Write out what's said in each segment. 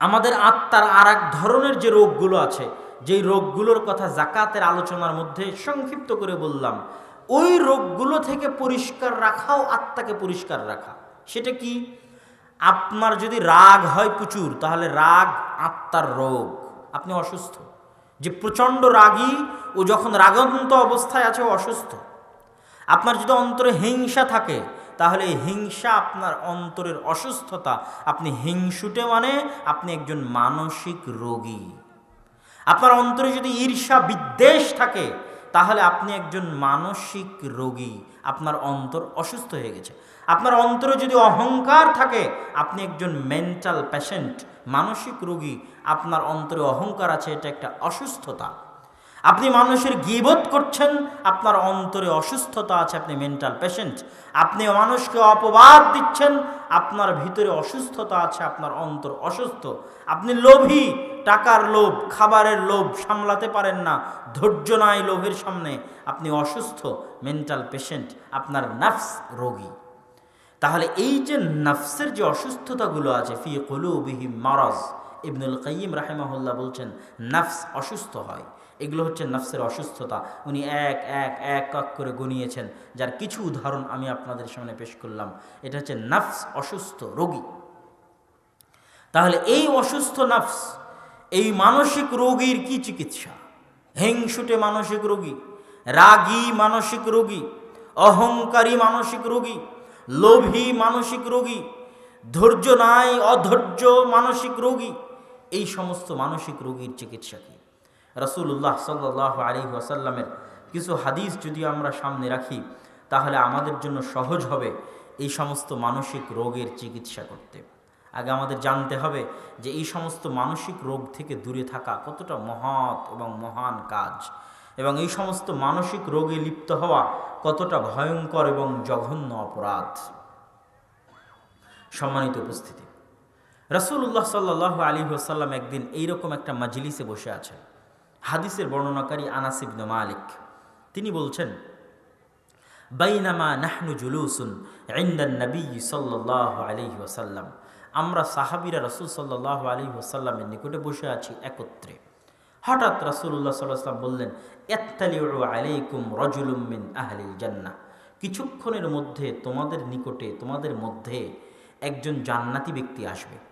আমাদের আত্মার আর এক ধরনের যে রোগগুলো আছে, যেই রোগগুলোর কথা জাকাতের আলোচনার মধ্যে সংক্ষিপ্ত করে বললাম, ওই রোগগুলো থেকে পরিষ্কার রাখাও আত্মাকে পরিষ্কার রাখা। সেটা কি? আপনার যদি রাগ হয় প্রচুর, তাহলে রাগ আত্মার রোগ। আপনি অসুস্থ। যে প্রচণ্ড রাগী, ও যখন রাগন্ত অবস্থায় আছে অসুস্থ। আপনার যদি অন্তরে হিংসা থাকে তাহলে হিংসা আপনার অন্তরের অসুস্থতা। আপনি হিংসুটে মানে আপনি একজন মানসিক রোগী। আপনার অন্তরে যদি ঈর্ষা বিদ্বেষ থাকে, তাহলে আপনি একজন মানসিক রোগী। আপনার অন্তর অসুস্থ হয়ে গেছে। আপনার অন্তরে যদি অহংকার থাকে, আপনি একজন মেন্টাল পেশেন্ট মানসিক রোগী। আপনার অন্তরে অহংকার আছে, এটা একটা অসুস্থতা। আপনি মানুষের গিবোধ করছেন, আপনার অন্তরে অসুস্থতা আছে, আপনি মেন্টাল পেশেন্ট আপনি মানুষকে অপবাদ দিচ্ছেন, আপনার ভিতরে অসুস্থতা আছে, আপনার অন্তর অসুস্থ। আপনি লোভী, টাকার লোভ, খাবারের লোভ সামলাতে পারেন না, ধৈর্য নাই লোভের সামনে। আপনি অসুস্থ মেন্টাল পেশেন্ট আপনার নাফস রোগী। তাহলে এই যে নাফসের যে অসুস্থতাগুলো আছে, ফি কলুবিহিম মারাজ, ইবনুল কাইম রাহেমাহুল্লাহ বলছেন, নাফস অসুস্থ হয়। এগুলো হচ্ছে নফসের অসুস্থতা। উনি এক এক এক এক করে গনিয়েছেন, যার কিছু উদাহরণ আমি আপনাদের সামনে পেশ করলাম। এটা হচ্ছে নফস অসুস্থ রোগী। তাহলে এই অসুস্থ নফস, এই মানসিক রোগীর কি চিকিৎসা? হিংসুটে মানসিক রোগী, রাগী মানসিক রোগী, অহংকারী মানসিক রোগী, লোভী মানসিক রোগী, ধৈর্য নাই অধৈর্য মানসিক রোগী, এই সমস্ত মানসিক রোগীর চিকিৎসা কি? রসুল্লাহ সাল্লাহ আলী ওয়াসাল্লামের কিছু হাদিস যদি আমরা সামনে রাখি, তাহলে আমাদের জন্য সহজ হবে এই সমস্ত মানসিক রোগের চিকিৎসা করতে। আগে আমাদের জানতে হবে যে এই সমস্ত মানসিক রোগ থেকে দূরে থাকা কতটা মহৎ এবং মহান কাজ এবং এই সমস্ত মানসিক রোগে লিপ্ত হওয়া কতটা ভয়ঙ্কর এবং জঘন্য অপরাধ। সম্মানিত উপস্থিতি রসুল্লাহ সাল্লাহ আলী আসাল্লাম একদিন এইরকম একটা মাজলিসে বসে আছেন। হাদিসের বর্ণনাকারী আনাসিবন মালিক। তিনি বলছেন, বাইনামা নাহনু জুলুসুন ইন্দান নবী সাল্লাহ আলহি ওসাল্লাম আমরা সাহাবিরা রসুল সাল্লাহ আলী ওসাল্লামের নিকটে বসে আছি একত্রে। হঠাৎ রাসুল্লাহ সাল্লাম বললেন এত্তালিউ আলাইকুম রজুলুম মিন আহলিল জান্নাহ। কিছুক্ষণের মধ্যে তোমাদের নিকটে, তোমাদের মধ্যে একজন জান্নাতি ব্যক্তি আসবে।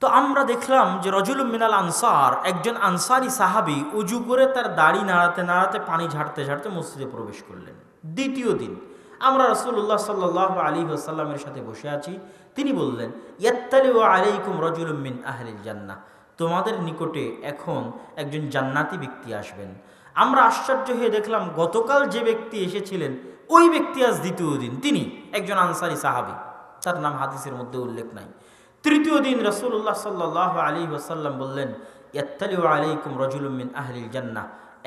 তো আমরা দেখলাম যে রজুল মিনাল আনসার, একজন আনসারি সাহাবি উজু করে তার দাড়ি নাড়াতে নাড়াতে পানি ঝাড়তে ঝাড়তে মসজিদে প্রবেশ করলেন। দ্বিতীয় দিন আমরা রসুল্লাহ সাল্লাহ আলী আসাল্লামের সাথে বসে আছি। তিনি বললেন ইয়াত্তালি ও আলাইকুম রজুল মিন আহলিল জান্না তোমাদের নিকটে এখন একজন জান্নাতি ব্যক্তি আসবেন। আমরা আশ্চর্য হয়ে দেখলাম, গতকাল যে ব্যক্তি এসেছিলেন, ওই ব্যক্তি আজ দ্বিতীয় দিন। তিনি একজন আনসারি সাহাবি। তার নাম হাদিসের মধ্যে উল্লেখ নাই। তৃতীয় দিন রসুল্লাহ সাল্লাহ আলী ওসাল্লাম বললেন ইয়াত্তালি আলাইকুম রজুলমিন আহলিল জান্না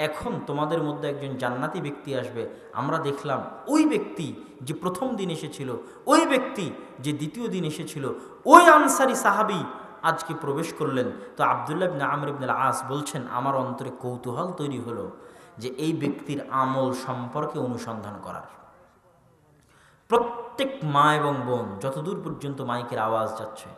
এখন তোমাদের মধ্যে একজন জান্নাতি ব্যক্তি আসবে। আমরা দেখলাম ওই ব্যক্তি যে প্রথম দিন এসেছিল, ওই ব্যক্তি যে দ্বিতীয় দিন এসেছিল, ওই আনসারি সাহাবি আজকে প্রবেশ করলেন। তো আবদুল্লাহ বিন আমর ইবনুল আস বলছেন, আমার অন্তরে কৌতূহল তৈরি হলো যে এই ব্যক্তির আমল সম্পর্কে অনুসন্ধান করার। প্রত্যেক মা এবং বোন যতদূর পর্যন্ত মাইকের আওয়াজ যাচ্ছে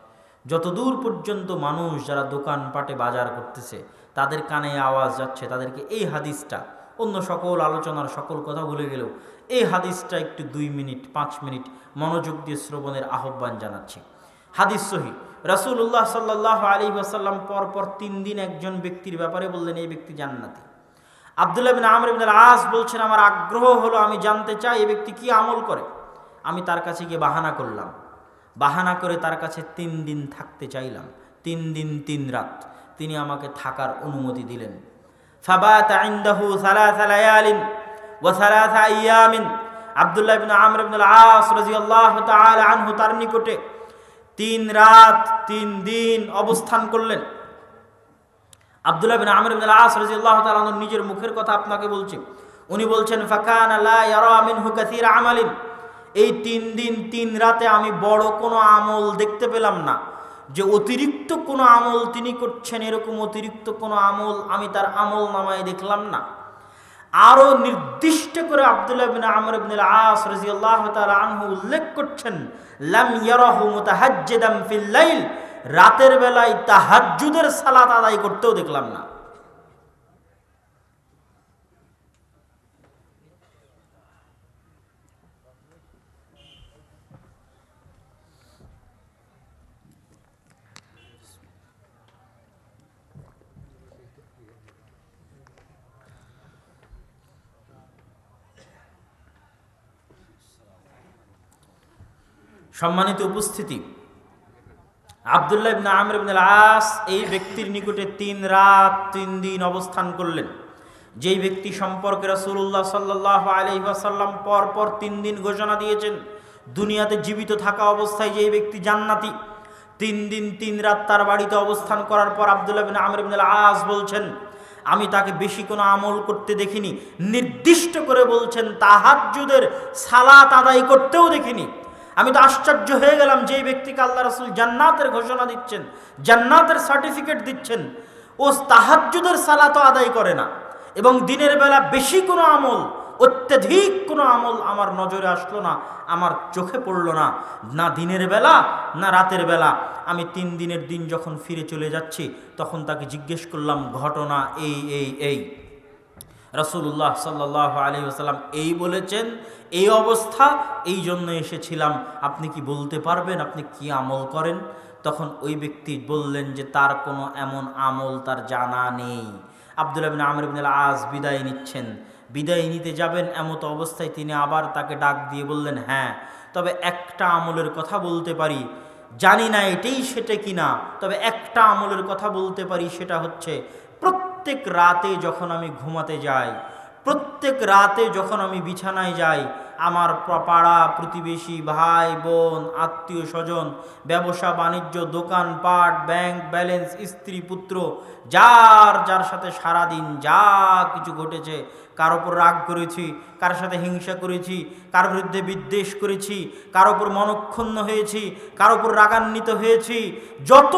যতদূর পর্যন্ত মানুষ যারা দোকান পাটে বাজার করতেছে, তাদের কানে আওয়াজ যাচ্ছে, তাদেরকে এই হাদিসটা, অন্য সকল আলোচনার সকল কথা ভুলে গেলেও, এই হাদিসটা একটু দুই মিনিট, পাঁচ মিনিট মনোযোগ দিয়ে শ্রবণের আহ্বান জানাচ্ছি। হাদিস সহি। রাসুল্লাহ সাল্লাহ আলী আসাল্লাম পরপর তিন দিন একজন ব্যক্তির ব্যাপারে বললেন, এই ব্যক্তি জান্নাতি। আবদুল্লাহ বিন আমর বিন আস বলছেন, আমার আগ্রহ হলো আমি জানতে চাই, এই ব্যক্তি কি আমল করে? আমি তার কাছে গিয়ে বাহানা করলাম বাহানা করে তার কাছে তিন দিন থাকতে চাইলাম। তিন দিন, তিন রাত। তিনি আমাকে থাকার অনুমতি দিলেন। আব্দুল্লাহ আস তার নিকটে তিন রাত, তিন দিন অবস্থান করলেন। আব্দুল্লাহ আস নিজের মুখের কথা আপনাকে বলছি। উনি বলছেন, ফাকানা লা ইয়ারা মিনহু কাসীরা আমালিন। এই তিন দিন, তিন রাতে আমি বড় কোনো আমল দেখতে পেলাম না। যে অতিরিক্ত কোনো আমল তিনি করছেন, এরকম অতিরিক্ত কোনো আমল আমি তার আমল নামায় দেখলাম না। আরও নির্দিষ্ট করে আবদুল্লাহ বিন আমর ইবনুল আস রাদিয়াল্লাহু তাআলা আনহু উল্লেখ করছেন, লাম ইয়ারাহু মুতাহাজ্জিদাম ফিল লাইল। রাতের বেলায় তাহাজ্জুদের সালাত আদায় করতেও দেখলাম না। সম্মানিত উপস্থিতি। আবদুল্লাহ ইবনে আমর ইবনে আস এই ব্যক্তির নিকটে তিন রাত, তিন দিন অবস্থান করলেন। যেই ব্যক্তি সম্পর্কে রাসূলুল্লাহ সাল্লাহ আলাইহি ওয়াসাল্লাম পর পর তিন দিন ঘোষণা দিয়েছেন, দুনিয়াতে জীবিত থাকা অবস্থায় যেই ব্যক্তি জান্নাতি, তিন দিন, তিন রাত তার বাড়িতে অবস্থান করার পর আবদুল্লাহ বিন আমর ইবনে আস বলছেন, আমি তাকে বেশি কোনো আমল করতে দেখিনি, নির্দিষ্ট করে বলছেন, তাহাজ্জুদের সালাত আদায় করতেও দেখিনি। আমি তো আশ্চর্য হয়ে গেলাম যে ব্যক্তিকে আল্লাহ রসুল জান্নাতের ঘোষণা দিচ্ছেন, জান্নাতের সার্টিফিকেট দিচ্ছেন। ও তাহাজ্জুদের সালাত আদায় করে না। এবং দিনের বেলা বেশি কোনো আমল, অত্যাধিক কোনো আমল আমার নজরে আসলো না, আমার চোখে পড়ল না। না দিনের বেলা, না রাতের বেলা। আমি তিন দিনের দিন যখন ফিরে চলে যাচ্ছি, তখন তাকে জিজ্ঞেস করলাম, ঘটনা এই এই এই। রসুল্লাহ সাল্লাহ আলী আসাল্লাম এই বলেছেন, এই অবস্থা, এই জন্য এসেছিলাম। আপনি কি বলতে পারবেন? আপনি কি আমল করেন? তখন ওই ব্যক্তি বললেন যে, তার কোনো এমন আমল তার জানা নেই। আবদুল্লাহ বিন আমর বিন আজ বিদায় নিচ্ছেন। বিদায় নিতে যাবেন এমতো অবস্থায় তিনি আবার তাকে ডাক দিয়ে বললেন হ্যাঁ তবে একটা আমলের কথা বলতে পারি। জানি না এটাই সেটা কিনা, তবে একটা আমলের কথা বলতে পারি, সেটা হচ্ছে, প্রত্যেক রাতে যখন আমি ঘুমাতে যাই, প্রত্যেক রাতে যখন আমি বিছানায় যাই, আমার পাড়া প্রতিবেশী ভাই, বোন, আত্মীয় স্বজন, ব্যবসা, বাণিজ্য, দোকান, পাট, ব্যাংক, ব্যালেন্স, স্ত্রী, পুত্র, যার যার সাথে সারাদিন যা কিছু ঘটেছে কার ওপর রাগ করেছি, কার সাথে হিংসা করেছি, কার বিরুদ্ধে বিদ্বেষ করেছি, কার ওপর মনক্ষুণ্ণ হয়েছি, কার ওপর রাগান্বিত হয়েছি, যত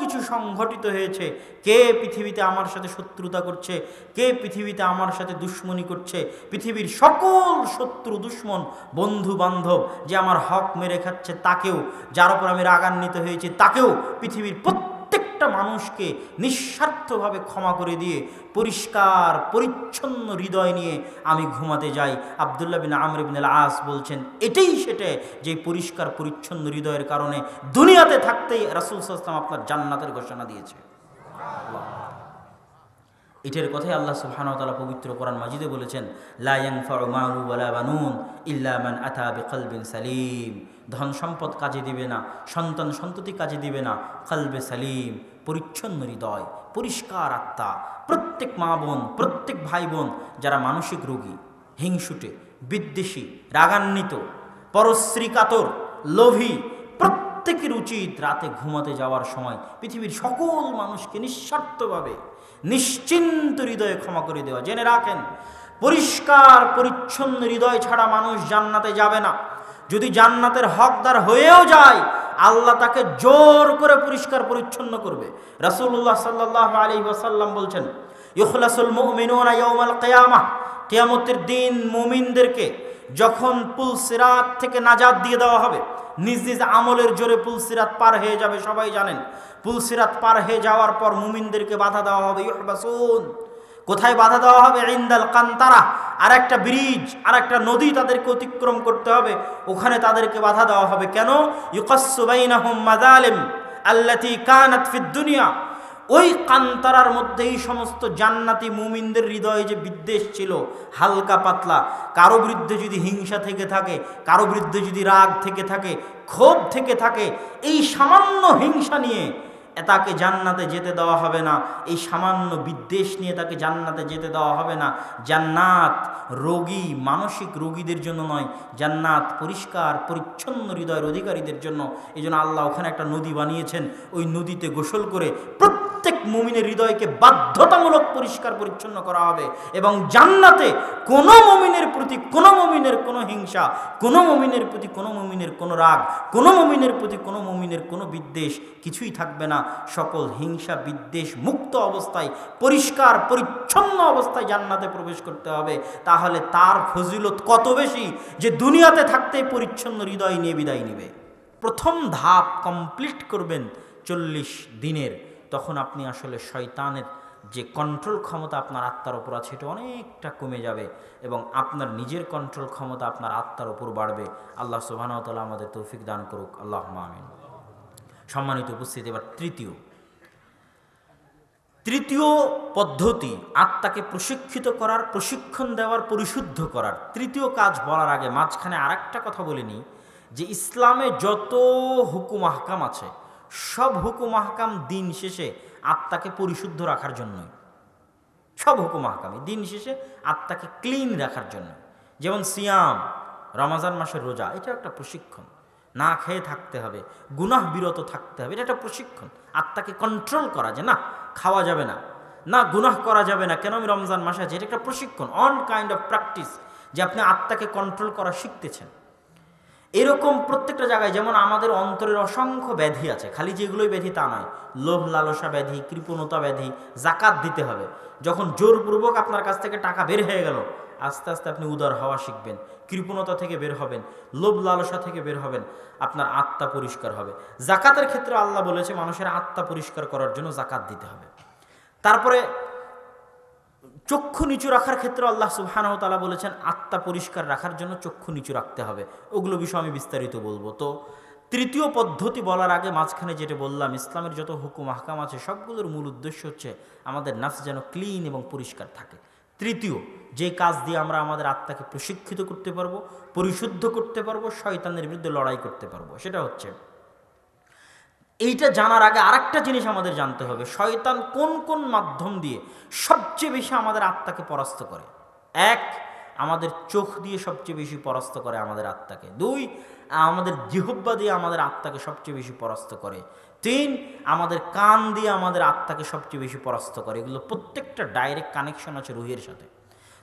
কিছু সংঘটিত হয়েছে, কে পৃথিবীতে আমার সাথে শত্রুতা করছে, কে পৃথিবীতে আমার সাথে দুশ্মনী করছে, পৃথিবীর সকল শত্রু দুশ্মন, বন্ধু বান্ধব যে আমার হক মেরে খাচ্ছে তাকেও, যার ওপর আমি রাগান্বিত হয়েছি তাকেও পৃথিবীর প্রত্যেকটা মানুষকে নিঃস্বার্থভাবে ক্ষমা করে দিয়ে পরিষ্কার, পরিচ্ছন্ন হৃদয় নিয়ে আমি ঘুমাতে যাই। আবদুল্লাহ বিন আমর বিন আস বলছেন, এটাই সেটা যে পরিষ্কার, পরিচ্ছন্ন হৃদয়ের কারণে দুনিয়াতে থাকতেই রাসুল সাল্লাম আপনার জান্নাতের ঘোষণা দিয়েছে। এটার কথাই আল্লাহ সুবহানাহু পবিত্র কোরআন মাজিদে বলেছেন, লা বানুন সালিম। ধন সম্পদ কাজে দিবে না, সন্তান সন্ততি কাজে দিবে না, কলবে সালিম। পরিচ্ছন্ন হৃদয়, পরিষ্কার আত্মা, প্রত্যেক মা বোন, প্রত্যেক ভাই বোন যারা মানসিক রোগী, হিংসুটে, বিদ্বেষী, রাগান্বিত, পরশ্রী কাতর, লোভী, প্রত্যেকের উচিত রাতে ঘুমাতে যাওয়ার সময় পৃথিবীর সকল মানুষকে নিঃস্বার্থভাবে, নিশ্চিন্ত হৃদয়ে ক্ষমা করে দেওয়া। জেনে রাখেন, পরিষ্কার, পরিচ্ছন্ন হৃদয় ছাড়া মানুষ জান্নাতে যাবে না। যদি জান্নাতের হকদার হয়েও যায় আল্লাহ তাকে জোর করে পরিষ্কার পরিচ্ছন্ন করবে। রাসূলুল্লাহ সাল্লাল্লাহু আলাইহি ওয়াসাল্লাম বলছেন, ইখলাসুল মুমিনুনা কিয়ামাহ কিয়ামতের দিন মুমিনদেরকে যখন পুলসিরাত থেকে নাজাদ দিয়ে দেওয়া হবে, নিজ নিজ আমলের জোরে পুলসিরাত পার হয়ে যাবে। সবাই জানেন পুলসিরাত পার হয়ে যাওয়ার পর মুমিনদেরকে বাধা দেওয়া হবে। ইহবাসুন কোথায় বাধা দেওয়া হবে? ইন্দাল কান্তারা। আর একটা ব্রিজ আর একটা নদী তাদেরকে অতিক্রম করতে হবে। ওখানে তাদেরকে বাধা দেওয়া হবে। কেন? ইউকাসুবাইনাহুম মাদালিম ওই কান্তারার মধ্যে এই সমস্ত জান্নাতি মুমিনদের হৃদয়ে যে বিদ্বেষ ছিল, হালকা পাতলা, কারও বিরুদ্ধে যদি হিংসা থেকে থাকে, কারও বিরুদ্ধে যদি রাগ থেকে থাকে, ক্ষোভ থেকে থাকে, এই সামান্য হিংসা নিয়ে তাকে জান্নাতে যেতে দেওয়া হবে না। এই সামান্য বিদ্বেষ নিয়ে তাকে জান্নাতে যেতে দেওয়া হবে না। জান্নাত রোগী, মানসিক রোগীদের জন্য নয়, জান্নাত পরিষ্কার, পরিচ্ছন্ন হৃদয়ের অধিকারীদের জন্য। এই আল্লাহ ওখানে একটা নদী বানিয়েছেন। ওই নদীতে গোসল করে প্রত্যেক মুমিনের হৃদয়কে বাধ্যতামূলক পরিষ্কার পরিচ্ছন্ন করা হবে এবং জান্নাতে কোনো মমিনের প্রতি কোনো মমিনের কোনো হিংসা, কোনো মমিনের প্রতি কোনো মমিনের কোনো রাগ, কোনো মমিনের প্রতি কোনো মমিনের কোনো বিদ্বেষ কিছুই থাকবে না। সকল হিংসা, বিদ্বেষ মুক্ত অবস্থায়, পরিষ্কার, পরিচ্ছন্ন অবস্থায় জান্নাতে প্রবেশ করতে হবে। তাহলে তার ফজিলত কত বেশি যে দুনিয়াতে থাকতে পরিচ্ছন্ন হৃদয় নিয়ে বিদায় নেবে। প্রথম ধাপ কমপ্লিট করবেন চল্লিশ দিনের। তখন আপনি আসলে শয়তানের যে কন্ট্রোল ক্ষমতা আপনার আত্মার ওপর আছে এটা অনেকটা কমে যাবে এবং আপনার নিজের কন্ট্রোল ক্ষমতা আপনার আত্মার ওপর বাড়বে। আল্লাহ সুবাহতাল্লাহ আমাদের তৌফিক দান করুক। আল্লাহ মামিন সম্মানিত উপস্থিতি, এবার তৃতীয়। তৃতীয় পদ্ধতি, আত্মাকে প্রশিক্ষিত করার, প্রশিক্ষণ দেওয়ার, পরিশুদ্ধ করার। তৃতীয় কাজ বলার আগে মাঝখানে আর কথা বলিনি, যে ইসলামে যত হুকুম আহকাম আছে সব হুকুম আহকাম দিন শেষে আত্মাকে পরিশুদ্ধ রাখার জন্যই। সব হুকুম আহকামে দিন শেষে আত্মাকে ক্লিন রাখার জন্য যেমন সিয়াম, রমাজান মাসের রোজা এটা একটা প্রশিক্ষণ। না খেয়ে থাকতে হবে, গুনাহ বিরত থাকতে হবে, এটা একটা প্রশিক্ষণ। আত্মাকে কন্ট্রোল করা যে না, খাওয়া যাবে না না গুনাহ করা যাবে না, কেন আমি রমজান মাসে আছি? এটা একটা প্রশিক্ষণ অন কাইন্ড অফ প্র্যাকটিস যে আপনি আত্মাকে কন্ট্রোল করা শিখতেছেন। এরকম প্রত্যেকটা জায়গায় যেমন আমাদের অন্তরের অসংখ্য ব্যাধি আছে, খালি যেগুলোই ব্যাধি তা নয়, লোভ, লালসা ব্যাধি, কৃপণতা ব্যাধি, জাকাত দিতে হবে। যখন জোরপূর্বক আপনার কাছ থেকে টাকা বের হয়ে গেল, আস্তে আস্তে আপনি উদার হওয়া শিখবেন, কৃপণতা থেকে বের হবেন, লোভ, লালসা থেকে বের হবেন, আপনার আত্মা পরিষ্কার হবে। জাকাতের ক্ষেত্রে আল্লাহ বলেছে, মানুষের আত্মা পরিষ্কার করার জন্য জাকাত দিতে হবে। তারপরে চক্ষু নিচু রাখার ক্ষেত্রে আল্লাহ সুবহানাহু তাআলা বলেছেন, আত্মা পরিষ্কার রাখার জন্য চক্ষু নিচু রাখতে হবে। ওগুলো বিষয় আমি বিস্তারিত বলব। তো তৃতীয় পদ্ধতি বলার আগে মাঝখানে যেটা বললাম, ইসলামের যত হুকুম, আহকাম আছে, সবগুলোর মূল উদ্দেশ্য হচ্ছে আমাদের নাফস যেন ক্লিন এবং পরিষ্কার থাকে। তৃতীয়, যে কাজ দিয়ে আমরা আমাদের আত্মাকে প্রশিক্ষিত করতে পারব, পরিশুদ্ধ করতে পারব, শয়তানের বিরুদ্ধে লড়াই করতে পারব, সেটা হচ্ছে এইটা জানার আগে আরেকটা জিনিস আমাদের জানতে হবে। শয়তান কোন কোন মাধ্যম দিয়ে সবচেয়ে বেশি আমাদের আত্মাকে পরাস্ত করে? এক, আমাদের চোখ দিয়ে সবচেয়ে বেশি পরাস্ত করে আমাদের আত্মাকে। দুই, আমাদের জিহব্বা দিয়ে আমাদের আত্মাকে সবচেয়ে বেশি পরাস্ত করে। তিন, আমাদের কান দিয়ে আমাদের আত্মাকে সবচেয়ে বেশি পরাস্ত করে। এগুলো প্রত্যেকটা ডাইরেক্ট কানেকশন আছে রুহের সাথে।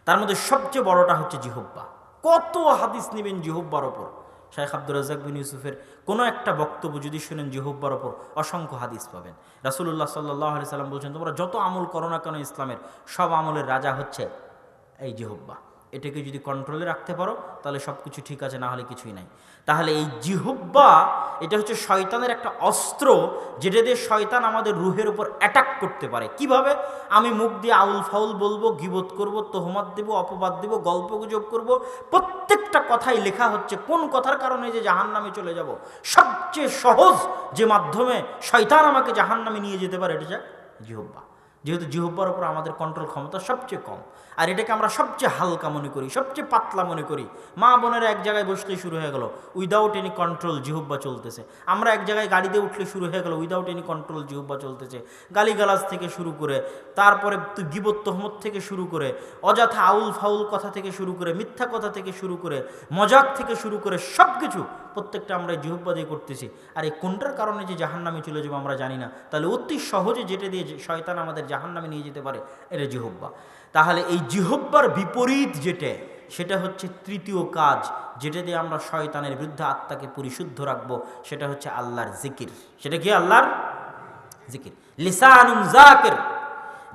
তার মধ্যে সবচেয়ে বড়টা হচ্ছে জিহব্বা কত হাদিস নেবেন জিহব্বার ওপর? শাহেখ আব্দুর রাজাক বিন ইউসুফের কোনো একটা বক্তব্য যদি শুনেন জিহব্বার ওপর, অসংখ্য হাদিস পাবেন। রাসুল্লাহ সাল্লাহ সাল্লাম বলছেন, তোমরা যত আমল করো না কেন ইসলামের, সব আমলের রাজা হচ্ছে এই জিহব্বা এটাকে যদি কন্ট্রোলে রাখতে পারো, তাহলে সব কিছু ঠিক আছে, না হলে কিছুই নাই। তাহলে এই জিহব্বা, এটা হচ্ছে শয়তানের একটা অস্ত্র, যেটা দিয়ে শয়তান আমাদের রুহের উপর অ্যাটাক করতে পারে। কীভাবে? আমি মুখ দিয়ে আউল ফাউল বলব, গিবত করব, তোহমাত দেব, অপবাদ দেব, গল্প গুজব করব। প্রত্যেকটা কথাই লেখা হচ্ছে। কোন কথার কারণে যে জাহান নামে চলে যাব? সবচেয়ে সহজ যে মাধ্যমে শয়তান আমাকে জাহান নামে নিয়ে যেতে পারে, এটা যা জিহব্বা। যেহেতু জিহব্বার উপর আমাদের কন্ট্রোল ক্ষমতা সবচেয়ে কম। আর এটাকে আমরা সবচেয়ে হালকা মনে করি, সবচেয়ে পাতলা মনে করি। মা বোনেরা এক জায়গায় বসলে শুরু হয়ে গেল উইদাউট এনি কন্ট্রোল জিহব্বা চলতেছে। আমরা এক জায়গায় গাড়িতে উঠলে শুরু হয়ে গেল উইদাউট এনি কন্ট্রোল জিহব্বা চলতেছে। গালিগালাজ থেকে শুরু করে, তারপরে গিবত থেকে শুরু করে, অযথা আউল ফাউল কথা থেকে শুরু করে, মিথ্যা কথা থেকে শুরু করে, মজাক থেকে শুরু করে সব কিছু প্রত্যেকটা আমরা জিহব্বা দিয়ে করতেছি। আর এই কোনটার কারণে যে জাহান নামে চলে যাব আমরা জানি না। তাহলে অতি সহজে যেটা দিয়ে শয়তান আমাদের জাহান নামে নিয়ে যেতে পারে, এটা জিহব্বা। তাহলে এই জিহব্বার বিপরীত যেটা, সেটা হচ্ছে তৃতীয় কাজ, যেটা দিয়ে আমরা শয়তানের বিরুদ্ধে আত্মাকে পরিশুদ্ধ রাখব, সেটা হচ্ছে আল্লাহর জিকির। সেটা কি আল্লাহর? জিকির। লিসানুন জাকির।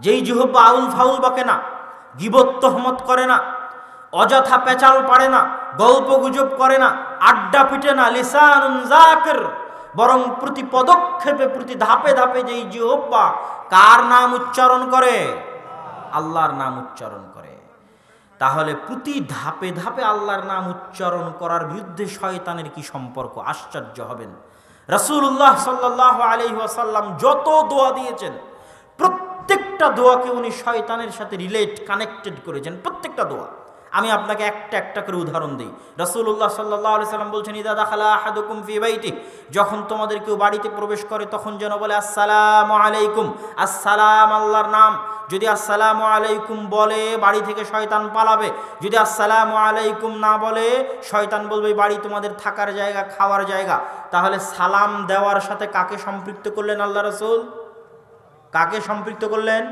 যেই জিহব্বা আউল ফাউল বকে না, গিবত তহমত করে না, অযথা পেঁচাল পারে না গল্প গুজব করে না আড্ডা পিটে না, লিসানুন জাকির বরং প্রতি পদক্ষেপে, প্রতি ধাপে ধাপে যেই জিহব্বা কার নাম উচ্চারণ করে? আল্লাহর নাম উচ্চারণ করে। তাহলে প্রতি ধাপে ধাপে আল্লাহর নাম উচ্চারণ করার বিরুদ্ধে শয়তানের কি সম্পর্ক? আশ্চর্য হবেন। রসুল্লাহ সাল্লাহ আলহি আসাল্লাম যত দোয়া দিয়েছেন, প্রত্যেকটা দোয়াকে উনি শয়তানের সাথে রিলেট, কানেক্টেড করেছেন, প্রত্যেকটা দোয়া। আমি আপনাকে একটা একটা করে উদাহরণ দিই। রসুল্লাহ সাল্লাম বলছেন, ইদা দাখালা ফি বাইতি যখন তোমাদের কেউ বাড়িতে প্রবেশ করে, তখন যেন বলে, আসসালাম আলাইকুম আসসালাম আল্লাহর নাম যদি আসসালাম আলাইকুম বলে, বাড়ি থেকে শয়তান পালাবে, যদি আসসালাম আলাইকুম না বলে, শয়তান বলবে, বাড়ি তোমাদের থাকার জায়গা, খাওয়ার জায়গা তাহলে সালাম দেওয়ার সাথে কাকে সম্পৃক্ত করলেন আল্লাহ রসুল? কাকে সম্পৃক্ত করলেন?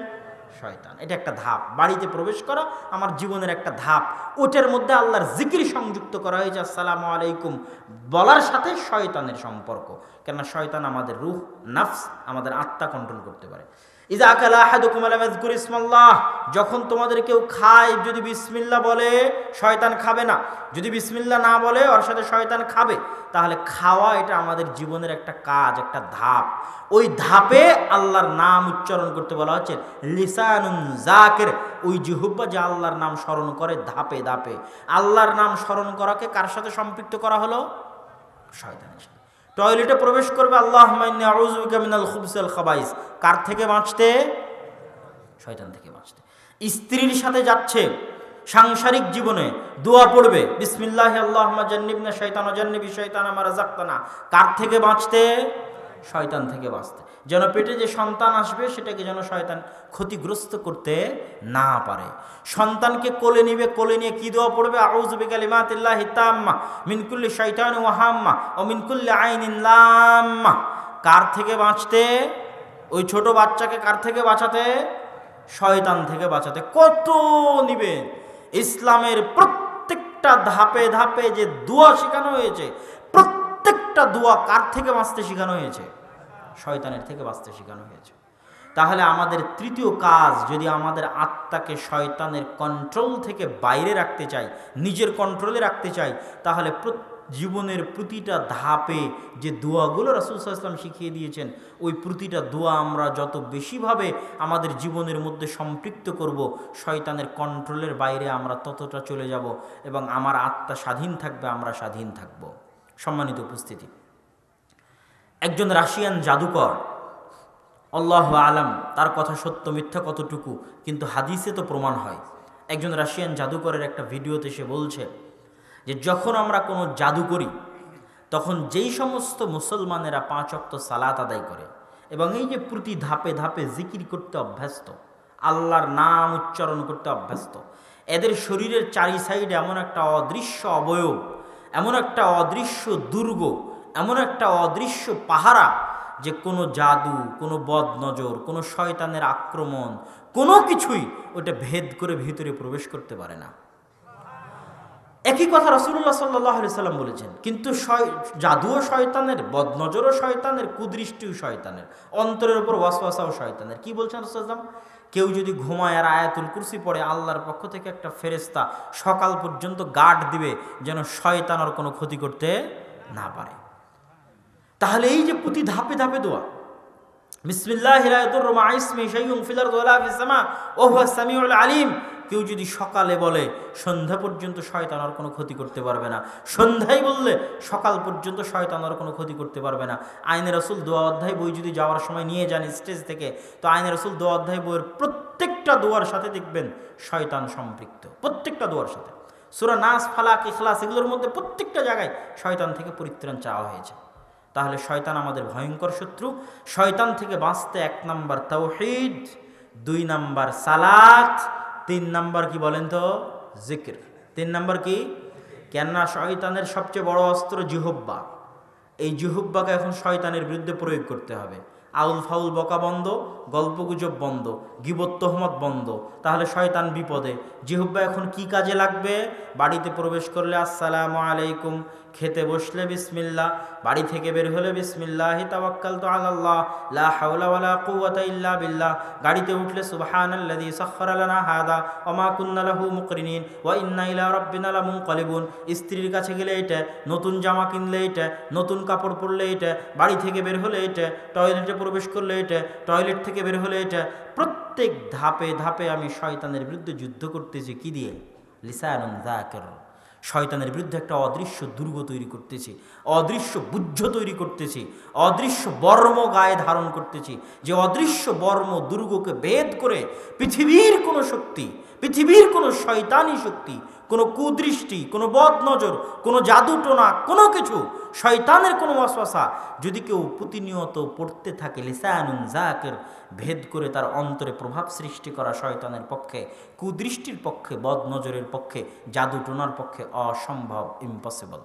শয়তান। এটা একটা ধাপ। বাড়িতে প্রবেশ করা, আমার জীবনের একটা ধাপ। ওটার মধ্যে আল্লাহর জিকির সংযুক্ত করা হয়েছে, আসসালামু আলাইকুম। বলার সাথে শয়তানের সম্পর্ক। কেননা শয়তান আমাদের রুহ, নাফস, আমাদের আত্মা কন্ট্রোল করতে পারে। ইজা আকালা আহাদুকুম ইয়াযকুর ইসমাল্লাহ, যখন তোমাদের কেউ খায়, যদি বিসমিল্লাহ বলে, শয়তান খাবে না। যদি বিসমিল্লাহ না বলে, ওর সাথে শয়তান খাবে। তাহলে খাওয়া এটা আমাদের জীবনের একটা কাজ, একটা ধাপ। ওই ধাপে আল্লাহর নাম উচ্চারণ করতে বলা হচ্ছে লিসানুন জাকের। ওই জিহুব্বা যে আল্লাহর নাম স্মরণ করে ধাপে ধাপে। আল্লাহর নাম স্মরণ করাকে কার সাথে সম্পৃক্ত করা হলো? শয়তানের সাথে। টয়লেটে প্রবেশ করবে আল্লাহ খুবসাল খাবাইস। কার থেকে বাঁচতে? শয়তান থেকে বাঁচতে। স্ত্রীর সাথে যাচ্ছে, সাংসারিক জীবনে দোয়া পড়বে, বিসমিল্লাহ আল্লাহ জান্নিবনা শৈতান অজান্নিবি শৈতান আমার জাক্তানা কার থেকে বাঁচতে? শয়তান থেকে বাঁচতে। যেন পেটে যে সন্তান আসবে, সেটাকে যেন শয়তান ক্ষতিগ্রস্ত করতে না পারে। সন্তানকে কোলে নিবে, কোলে নিয়ে কি দোয়া পড়বে? আউযু বিকালিমাতিল্লাহি তাম্মা, মিন কুল্লি শয়তান ওয়াহাম্মা ও মিনকুল্লি আইন আইনিন লাম্মা। কার থেকে বাঁচতে? ওই ছোট বাচ্চাকে কার থেকে বাঁচাতে? শয়তান থেকে বাঁচাতে। কত নিবে ইসলামের প্রত্যেকটা ধাপে ধাপে যে দোয়া শেখানো হয়েছে প্রত্যেকটা দোয়া কার থেকে বাঁচতে শেখানো হয়েছে? শয়তানের থেকে বাঁচতে শেখানো হয়েছে। তাহলে আমাদের তৃতীয় কাজ যদি আমাদের আত্মাকে শয়তানের কন্ট্রোল থেকে বাইরে রাখতে চাই, নিজের কন্ট্রোলে রাখতে চাই, তাহলে জীবনের প্রতিটা ধাপে যে দোয়াগুলো রাসুল শিখিয়ে দিয়েছেন, ওই প্রতিটা দোয়া আমরা যত বেশিভাবে আমাদের জীবনের মধ্যে সম্পৃক্ত করব, শয়তানের কন্ট্রোলের বাইরে আমরা ততটা চলে যাব এবং আমার আত্মা স্বাধীন থাকবে, আমরা স্বাধীন থাকব। সম্মানিত উপস্থিতি। একজন রাশিয়ান জাদুকর, আল্লাহ আলাম, তার কথা সত্য, মিথ্যা কতটুকু, কিন্তু হাদিসে তো প্রমাণ হয়। একজন রাশিয়ান জাদুকরের একটা ভিডিওতে সে বলছে যে, যখন আমরা কোনো জাদু করি, তখন যেই সমস্ত মুসলমানেরা পাঁচ অক্ত সালাত আদায় করে এবং এই যে প্রতি ধাপে ধাপে জিকির করতে অভ্যস্ত, আল্লাহর নাম উচ্চারণ করতে অভ্যস্ত, এদের শরীরের চারি সাইডে এমন একটা অদৃশ্য অবয়ব এমন একটা অদৃশ্য দুর্গ, এমন একটা অদৃশ্য পাহারা যে কোনো জাদু, কোনো বদ নজর কোনো শয়তানের আক্রমণ, কোনো কিছুই ওটা ভেদ করে ভিতরে প্রবেশ করতে পারে না। একই কথা রসুল্লাহ সাল্লাহ সাল্লাম বলেছেন, কিন্তু জাদুও শয়তানের, বদনজরও শয়তানের, কুদৃষ্টিও শয়তানের, অন্তরের উপর ওয়াসওয়াসাও শয়তানের। কি বলছেন রসুলাম কেউ যদি ঘুমায় আর আয়াতুল কুরসি পড়ে, আল্লাহর পক্ষ থেকে একটা ফেরেস্তা সকাল পর্যন্ত গার্ড দিবে যেন শয়তানোর কোনো ক্ষতি করতে না পারে। তাহলে এই যে প্রতি ধাপে ধাপে দোয়া বিসমিল্লাহ আলিম কেউ যদি সকালে বলে, সন্ধ্যা পর্যন্ত শয়তান আর কোনো ক্ষতি করতে পারবে না। সন্ধ্যায় বললে, সকাল পর্যন্ত শয়তান আর কোনো ক্ষতি করতে পারবে না। আইনের রসুল দোয়া অধ্যায় বই যদি যাওয়ার সময় নিয়ে যান স্টেজ থেকে, তো আইনের রসুল দোয়া অধ্যায় বইয়ের প্রত্যেকটা দোয়ার সাথে দেখবেন শয়তান সম্পৃক্ত, প্রত্যেকটা দোয়ার সাথে। সুরা নাস, ফালাক, ইখলাস এগুলোর মধ্যে প্রত্যেকটা জায়গায় শয়তান থেকে পরিত্রাণ চাওয়া হয়েছে। তাহলে শয়তান আমাদের ভয়ঙ্কর শত্রু। শয়তান থেকে বাঁচতে এক নাম্বার তৌহিদ, দুই নাম্বার সালাত তিন নাম্বার কি বলেন তো? জিকির। তিন নাম্বার কি? কেননা শয়তানের সবচেয়ে বড় অস্ত্র জিহব্বা। এই জিহব্বাকে এখন শয়তানের বিরুদ্ধে প্রয়োগ করতে হবে। আউল ফাউল বকা বন্ধ, গল্পগুজব বন্ধ, গিবত তহমত বন্ধ। তাহলে শয়তান বিপদে। জিহুব্বা এখন কি কাজে লাগবে? বাড়িতে প্রবেশ করলে, আসসালামু আলাইকুম খেতে বসলে বিসমিল্লা বাড়ি থেকে বের হলে বিসমিল্লাহ তাওয়াক্কাল তো আল্লাহ লা হাওলা ওয়ালা কুওয়াতা ইল্লা বিল্লাহ, গাড়িতে উঠলে সুবহানাল্লাযী সাখখারা লানা হাদা, ওয়া মা কুন্না লাহু মুকরিনিন, ওয়া ইন্না ইলা রাব্বিনা লামুনকালিবুন। স্ত্রীর কাছে গেলে এটা, নতুন জামা কিনলে এটা, নতুন কাপড় পরলে এটা, বাড়ি থেকে বের হলে এটা, টয়লেটে প্রবেশ করলে এটা, টয়লেট থেকে বের হলে এটা, প্রত্যেক ধাপে ধাপে আমি শয়তানের বিরুদ্ধে যুদ্ধ করতেছি, কি দিয়ে? লিসানুন যাকির। শয়তানের বিরুদ্ধে একটা অদৃশ্য দুর্গ তৈরি করতেছি, অদৃশ্য বুদ্ধ তৈরি করতেছি, অদৃশ্য বর্ম গায়ে ধারণ করতেছি, যে অদৃশ্য বর্ম দুর্গকে বেদ করে পৃথিবীর কোনো শক্তি পৃথিবীর কোনো শয়তানি শক্তি, কোনো কুদৃষ্টি, কোনো বদ নজর কোনো জাদুটোনা, কোনো কিছু শয়তানের কোনো ওয়াসওয়াসা যদি কেউ প্রতিনিয়ত পড়তে থাকে লিসায়ানুন জাকের ভেদ করে তার অন্তরে প্রভাব সৃষ্টি করা শয়তানের পক্ষে, কুদৃষ্টির পক্ষে বদ নজরের পক্ষে, জাদুটোনার পক্ষে অসম্ভব ইম্পসিবল